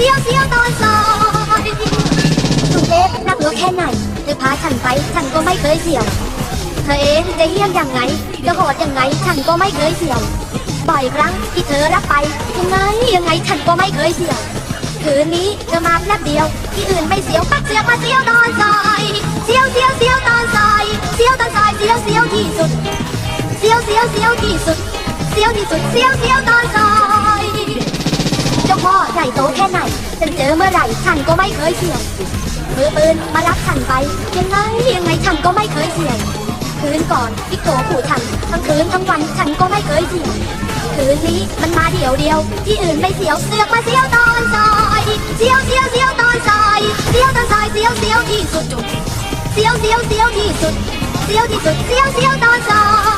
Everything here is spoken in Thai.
เสียวเสียวตอนซอยสุเทพนั่งรถแค่ไหนเธอพาฉันไปฉันก็ไม่เคยเสียว เธอเองจะเยี่ยมยังไงจะโหดยังไงฉันก็ไม่เคยเสียวบ่อยครั้งที่เธอรับไปยังไงยังไงฉันก็ไม่เคยเสียวคืนนี้เธอมาแป๊บเดียว ที่อื่นไม่เสียวปักเสือกมาเสียวตอนซอยเสียวเสียวเสียวตอนซอยเสียวตอนซอยเสียวเสียวที่สุดเสียวเสียวเสียวที่สุดเสียวที่สุดเสียวเสียวตอนซอย หญ่โตแค่ไหนฉันเจอเมื่อไหร่ฉันก็ไม่เคยเสี่ยวมือปืนมารับฉันไป ยังไงยังไงฉันก็ไม่เคยเสี่ยวคืนก่อนที่โตขู่ฉันทั้งคืนทั้งวันฉันก็ไม่เคยเสียวคืนนี้มันมาเดียวเดียว ที่อื่นไม่เสียวเสือกมาเสียวตอนซอยเสียวเสียวเสียวตอนซอยเสียวตอนซอยเสียวเสียวที่สุดจุดเสียวเสียวเสียวที่สุดเสียวที่สุดเสียวเสียวตอนซอย